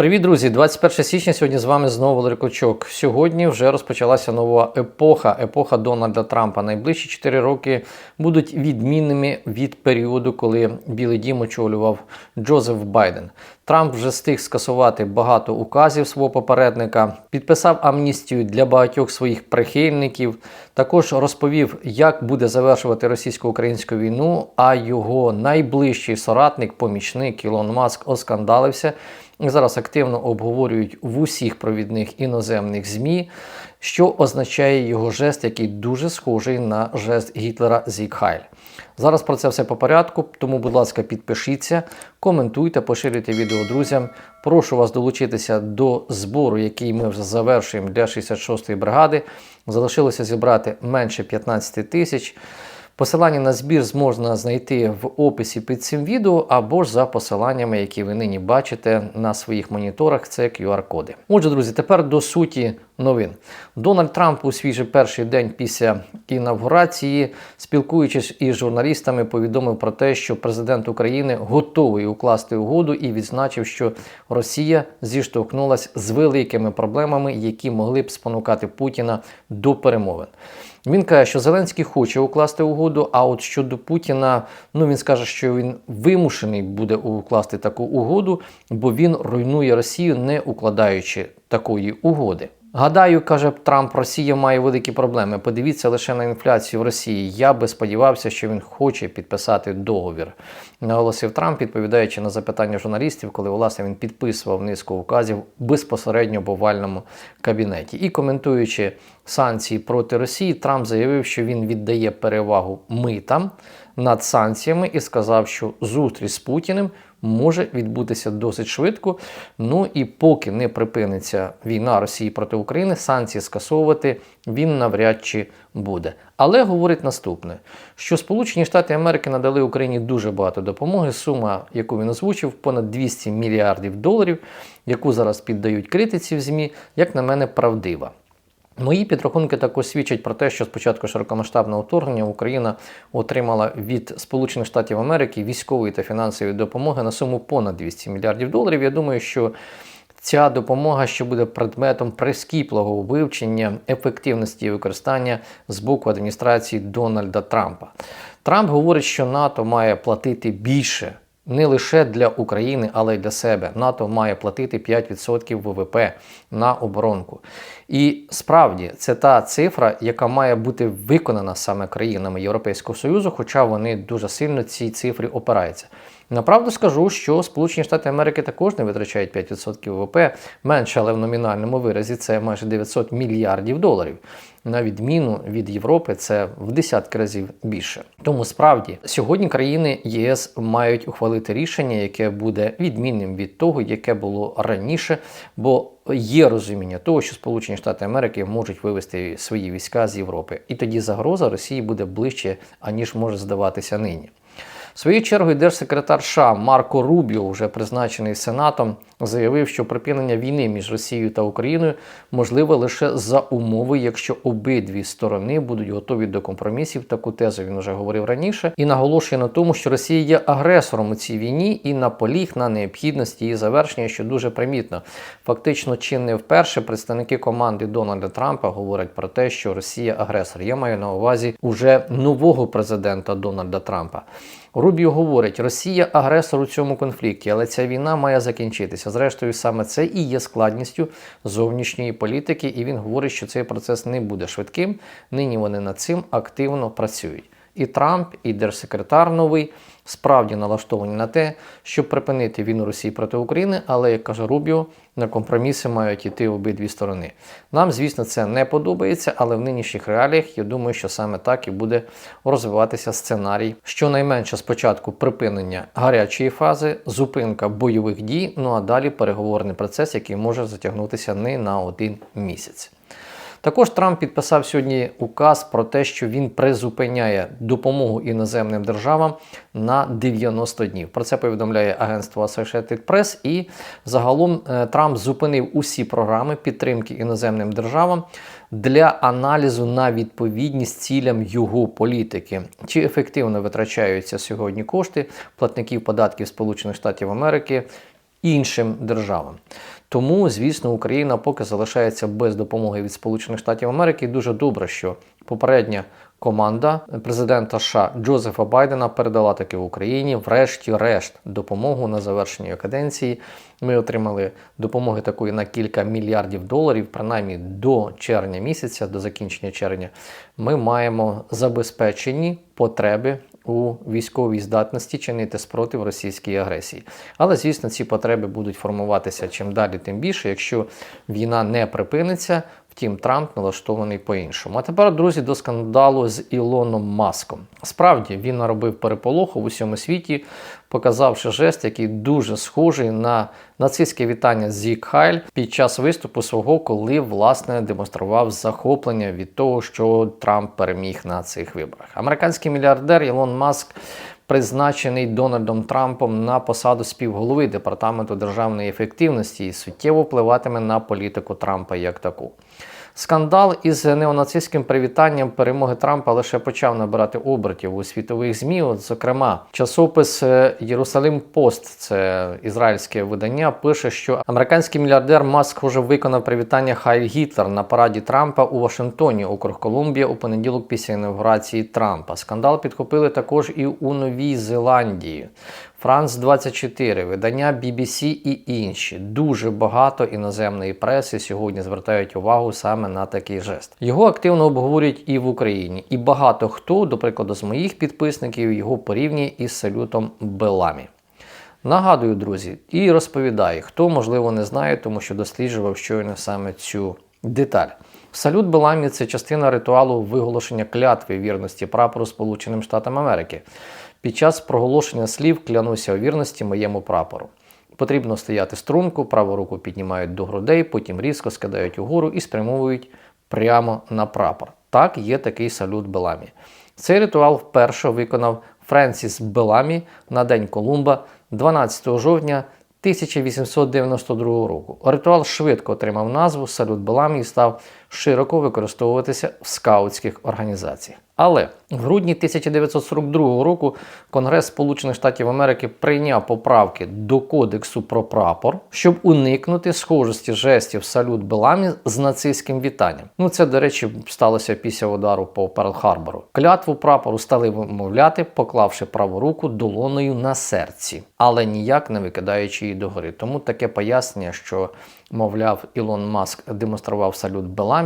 Привіт, друзі! 21 січня. Сьогодні з вами знову Валерій Клочок. Сьогодні вже розпочалася нова епоха, епоха Дональда Трампа. Найближчі 4 роки будуть відмінними від періоду, коли Білий Дім очолював Джозеф Байден. Трамп вже встиг скасувати багато указів свого попередника, підписав амністію для багатьох своїх прихильників. Також розповів, як буде завершувати російсько-українську війну. А його найближчий соратник, помічник Ілон Маск, оскандалився зараз активно обговорюють в усіх провідних іноземних ЗМІ, що означає його жест, який дуже схожий на жест Гітлера Зікхайль. Зараз про це все по порядку, тому, будь ласка, підпишіться, коментуйте, поширюйте відео друзям. Прошу вас долучитися до збору, який ми вже завершуємо для 66-ї бригади. Залишилося зібрати менше 15 тисяч. Посилання на збір можна знайти в описі під цим відео або ж за посиланнями, які ви нині бачите на своїх моніторах. Це QR-коди. Отже, друзі, тепер до суті новин. Дональд Трамп у свій же перший день після інавгурації, спілкуючись із журналістами, повідомив про те, що президент України готовий укласти угоду і відзначив, що Росія зіштовхнулася з великими проблемами, які могли б спонукати Путіна до перемовин. Він каже, що Зеленський хоче укласти угоду. А от щодо Путіна, ну він скаже, що він вимушений буде укласти таку угоду, бо він руйнує Росію, не укладаючи такої угоди. Гадаю, каже Трамп, Росія має великі проблеми. Подивіться лише на інфляцію в Росії. Я би сподівався, що він хоче підписати договір. Наголосив Трамп, відповідаючи на запитання журналістів, коли власне він підписував низку указів безпосередньо в овальному кабінеті. І коментуючи санкції проти Росії, Трамп заявив, що він віддає перевагу митам над санкціями і сказав, що зустріч з Путіним може відбутися досить швидко. Ну і поки не припиниться війна Росії проти України, санкції скасовувати він навряд чи буде. Але говорить наступне: що Сполучені Штати Америки надали Україні дуже багато допомоги. Сума, яку він озвучив, понад 200 мільярдів доларів, яку зараз піддають критиці в ЗМІ, як на мене, правдива. Мої підрахунки також свідчать про те, що спочатку широкомасштабного вторгнення Україна отримала від Сполучених Штатів Америки військової та фінансової допомоги на суму понад 200 мільярдів доларів. Я думаю, що ця допомога ще буде предметом прискіплого вивчення ефективності використання з боку адміністрації Дональда Трампа. Трамп говорить, що НАТО має платити більше не лише для України, але й для себе. НАТО має платити 5% ВВП на оборонку. І справді це та цифра, яка має бути виконана саме країнами Європейського Союзу, хоча вони дуже сильно цій цифрі опираються. Направду скажу, що Сполучені Штати Америки також не витрачають 5% ВВП менше, але в номінальному виразі це майже 900 мільярдів доларів. На відміну від Європи, це в десятки разів більше. Тому справді сьогодні країни ЄС мають ухвалити рішення, яке буде відмінним від того, яке було раніше, бо є розуміння того, що Сполучені Штати Америки можуть вивести свої війська з Європи, і тоді загроза Росії буде ближче, аніж може здаватися нині. Своєю чергою держсекретар США Марко Рубіо, вже призначений Сенатом, заявив, що припинення війни між Росією та Україною можливе лише за умови, якщо обидві сторони будуть готові до компромісів. Таку тезу він вже говорив раніше, і наголошує на тому, що Росія є агресором у цій війні і наполіг на необхідності її завершення, що дуже примітно. Фактично, чи не вперше представники команди Дональда Трампа говорять про те, що Росія агресор. Я маю на увазі уже нового президента Дональда Трампа. Рубіо говорить, Росія агресор у цьому конфлікті, але ця війна має закінчитися. Зрештою, саме це і є складністю зовнішньої політики, і він говорить, що цей процес не буде швидким. Нині вони над цим активно працюють. І Трамп, і держсекретар новий справді налаштовані на те, щоб припинити війну Росії проти України, але як каже Рубіо, на компроміси мають йти обидві сторони. Нам, звісно, це не подобається, але в нинішніх реаліях я думаю, що саме так і буде розвиватися сценарій. Щонайменше спочатку припинення гарячої фази, зупинка бойових дій, ну а далі переговорний процес, який може затягнутися не на один місяць. Також Трамп підписав сьогодні указ про те, що він призупиняє допомогу іноземним державам на 90 днів. Про це повідомляє агентство Associated Press. І загалом е, Трамп зупинив усі програми підтримки іноземним державам для аналізу на відповідність цілям його політики, чи ефективно витрачаються сьогодні кошти платників податків Сполучених Штатів Америки іншим державам. Тому, звісно, Україна поки залишається без допомоги від Сполучених Штатів Америки. Дуже добре, що попередня команда президента США Джозефа Байдена передала таки в Україні, врешті-решт, допомогу на завершення його каденції. Ми отримали допомоги такої на кілька мільярдів доларів, принаймні до червня місяця, до закінчення червня. Ми маємо забезпечені потреби у військовій здатності чинити спротив російській агресії. Але, звісно, ці потреби будуть формуватися чим далі, тим більше, якщо війна не припиниться. Втім, Трамп налаштований по-іншому. А тепер, друзі, до скандалу з Ілоном Маском. Справді він наробив переполоху в усьому світі, показавши жест, який дуже схожий на нацистське вітання Зік Хайль під час виступу свого, коли власне демонстрував захоплення від того, що Трамп переміг на цих виборах. Американський мільярдер Ілон Маск. Призначений Дональдом Трампом на посаду співголови департаменту державної ефективності і суттєво впливатиме на політику Трампа як таку. Скандал із неонацистським привітанням перемоги Трампа лише почав набирати обертів у світових змі. От, зокрема, часопис Єрусалим Пост, це ізраїльське видання, пише, що американський мільярдер Маск вже виконав привітання Хайль Гітлер на параді Трампа у Вашингтоні, округ Колумбія, у понеділок після інаугурації Трампа. Скандал підхопили також і у Новій Зеландії. Франс 24, видання BBC і інші. Дуже багато іноземної преси сьогодні звертають увагу саме на такий жест. Його активно обговорюють і в Україні, і багато хто, до прикладу, з моїх підписників, його порівнює із салютом Беламі. Нагадую, друзі, і розповідаю, хто можливо не знає, тому що досліджував щойно саме цю деталь. Салют Беламі це частина ритуалу виголошення клятви вірності прапору Сполученим Штатам Америки. Під час проголошення слів клянуся у вірності моєму прапору. Потрібно стояти струнку, праву руку піднімають до грудей, потім різко скидають угору і спрямовують прямо на прапор. Так, є такий салют Беламі. Цей ритуал вперше виконав Френсіс Беламі на День Колумба 12 жовтня 1892 року. Ритуал швидко отримав назву Салют Беламі і став широко використовуватися в скаутських організаціях. Але в грудні 1942 року Конгрес Сполучених Штатів Америки прийняв поправки до Кодексу про прапор, щоб уникнути схожості жестів салют Беламі з нацистським вітанням. Ну це, до речі, сталося після удару по Перл-Харбору. Клятву прапору стали вимовляти, поклавши праву руку долоною на серці, але ніяк не викидаючи її догори. Тому таке пояснення, що мовляв, Ілон Маск демонстрував салют Беламі,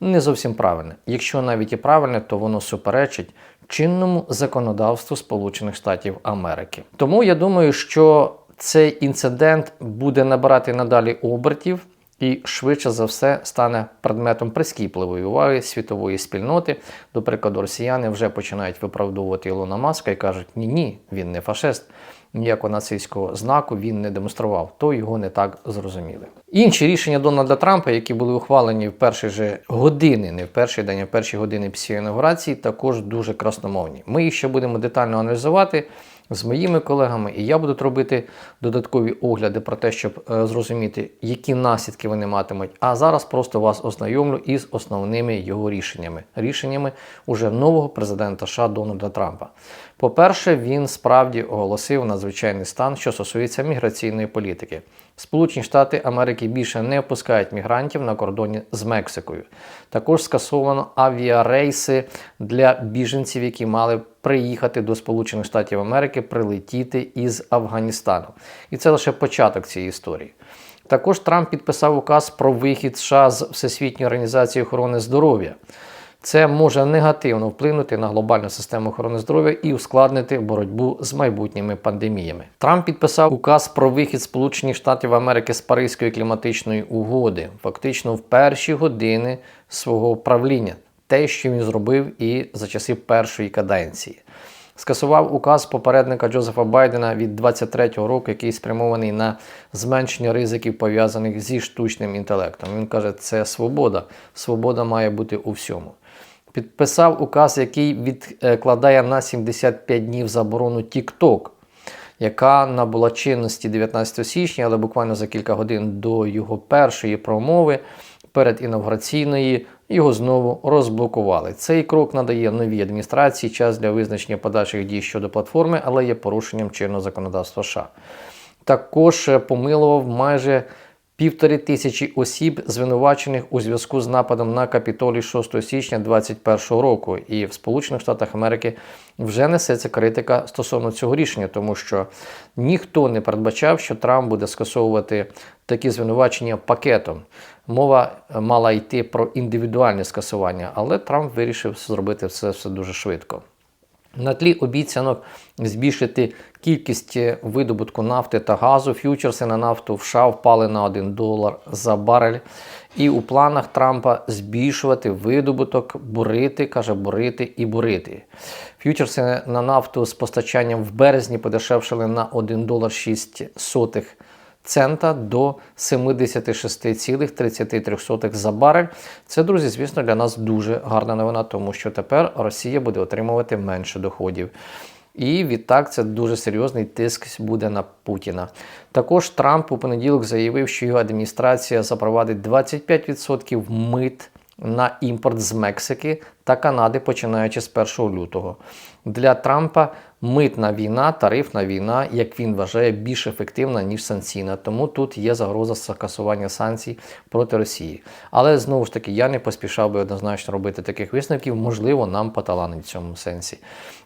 не зовсім правильне. Якщо навіть і правильне, то воно суперечить чинному законодавству Сполучених Штатів Америки. Тому я думаю, що цей інцидент буде набирати надалі обертів. І швидше за все стане предметом прискіпливої уваги світової спільноти. До прикладу, росіяни вже починають виправдовувати Ілона Маска і кажуть, ні, ні, він не фашист ніякого нацистського знаку він не демонстрував, то його не так зрозуміли. Інші рішення Дональда Трампа, які були ухвалені в перші же години, не в перший день, а в перші години після інаугурації, також дуже красномовні. Ми їх ще будемо детально аналізувати з моїми колегами, і я буду робити додаткові огляди про те, щоб е, зрозуміти, які наслідки вони матимуть. А зараз просто вас ознайомлю із основними його рішеннями, рішеннями уже нового президента США Дональда Трампа. По-перше, він справді оголосив надзвичайний стан, що стосується міграційної політики. Сполучені Штати Америки більше не опускають мігрантів на кордоні з Мексикою. Також скасовано авіарейси для біженців, які мали приїхати до Сполучених Штатів Америки, прилетіти із Афганістану. І це лише початок цієї історії. Також Трамп підписав указ про вихід США з Всесвітньої організації охорони здоров'я. Це може негативно вплинути на глобальну систему охорони здоров'я і ускладнити боротьбу з майбутніми пандеміями. Трамп підписав указ про вихід Сполучених Штатів Америки з Паризької кліматичної угоди, фактично в перші години свого правління, те, що він зробив і за часів першої каденції. Скасував указ попередника Джозефа Байдена від 23-го року, який спрямований на зменшення ризиків пов'язаних зі штучним інтелектом. Він каже, це свобода. Свобода має бути у всьому підписав указ, який відкладає на 75 днів заборону TikTok, яка набула чинності 19 січня, але буквально за кілька годин до його першої промови перед інавгураційної його знову розблокували. Цей крок надає новій адміністрації час для визначення подальших дій щодо платформи, але є порушенням чинного законодавства США. Також помилував майже Півтори тисячі осіб звинувачених у зв'язку з нападом на Капітолій 6 січня 2021 року. І в Сполучених Штатах Америки вже несеться критика стосовно цього рішення, тому що ніхто не передбачав, що Трамп буде скасовувати такі звинувачення пакетом. Мова е, мала йти про індивідуальне скасування, але Трамп вирішив зробити все, все дуже швидко. На тлі обіцянок збільшити кількість видобутку нафти та газу, ф'ючерси на нафту в США впали на 1 долар за барель. І у планах Трампа збільшувати видобуток, бурити, каже, бурити і бурити. Ф'ючерси на нафту з постачанням в березні подешевшили на 1 долар 6 сотих цента до 76,33 за барель. Це, друзі, звісно, для нас дуже гарна новина, тому що тепер Росія буде отримувати менше доходів. І відтак це дуже серйозний тиск буде на Путіна. Також Трамп у понеділок заявив, що його адміністрація запровадить 25% мит на імпорт з Мексики та Канади, починаючи з 1 лютого. Для Трампа митна війна, тарифна війна, як він вважає, більш ефективна ніж санкційна. Тому тут є загроза скасування санкцій проти Росії. Але знову ж таки я не поспішав би однозначно робити таких висновків. Можливо, нам поталанить в цьому сенсі.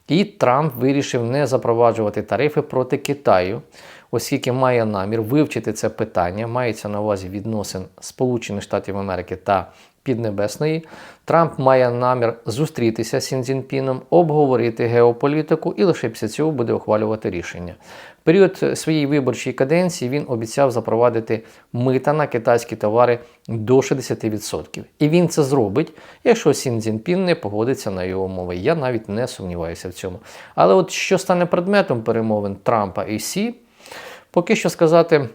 І Трамп вирішив не запроваджувати тарифи проти Китаю. Оскільки має намір вивчити це питання, мається на увазі відносин Сполучених Штатів Америки та Піднебесної, Трамп має намір зустрітися з Сінзінпіном, обговорити геополітику і лише після цього буде ухвалювати рішення. В період своєї виборчої каденції він обіцяв запровадити мита на китайські товари до 60%. І він це зробить, якщо Сінзінпін не погодиться на його умови. Я навіть не сумніваюся в цьому. Але от що стане предметом перемовин Трампа і Сі, поки що сказати.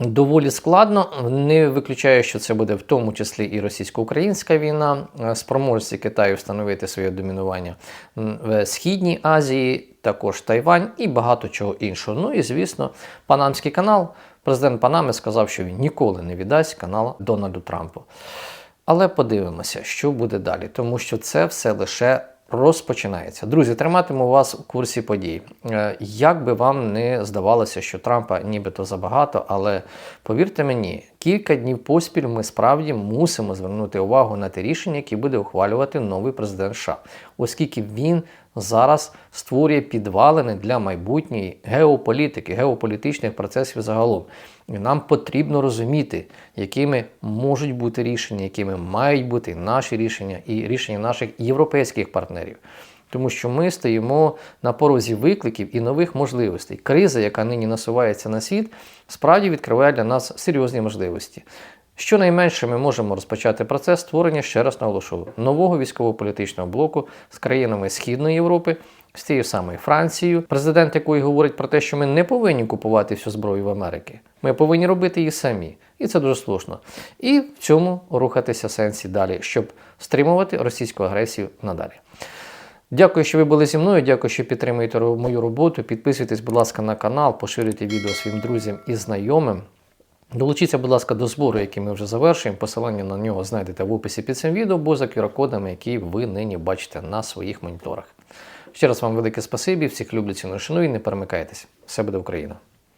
Доволі складно, не виключаю, що це буде в тому числі і російсько-українська війна, е, спроможності Китаю встановити своє домінування в Східній Азії, також Тайвань і багато чого іншого. Ну і звісно, Панамський канал. Президент Панами сказав, що він ніколи не віддасть канал Дональду Трампу. Але подивимося, що буде далі, тому що це все лише розпочинається. Друзі, триматиму вас у курсі подій. Е, як би вам не здавалося, що Трампа нібито забагато, але повірте мені, кілька днів поспіль ми справді мусимо звернути увагу на те рішення, яке буде ухвалювати новий президент США, оскільки він зараз створює підвалини для майбутньої геополітики, геополітичних процесів загалом. Нам потрібно розуміти, якими можуть бути рішення, якими мають бути наші рішення і рішення наших європейських партнерів. Тому що ми стоїмо на порозі викликів і нових можливостей. Криза, яка нині насувається на світ, справді відкриває для нас серйозні можливості. Щонайменше ми можемо розпочати процес створення, ще раз наголошую, нового військово-політичного блоку з країнами Східної Європи, з тією самою Францією, президент якої говорить про те, що ми не повинні купувати всю зброю в Америки. Ми повинні робити її самі. І це дуже слушно. І в цьому рухатися сенсі далі, щоб стримувати російську агресію надалі. Дякую, що ви були зі мною. Дякую, що підтримуєте мою роботу. Підписуйтесь, будь ласка, на канал, поширюйте відео своїм друзям і знайомим. Долучіться, будь ласка, до збору, який ми вже завершуємо. Посилання на нього знайдете в описі під цим відео, або за QR-кодами, які ви нині бачите на своїх моніторах. Ще раз вам велике спасибі, всіх люблю ціну шаную і не перемикайтесь. Все буде Україна!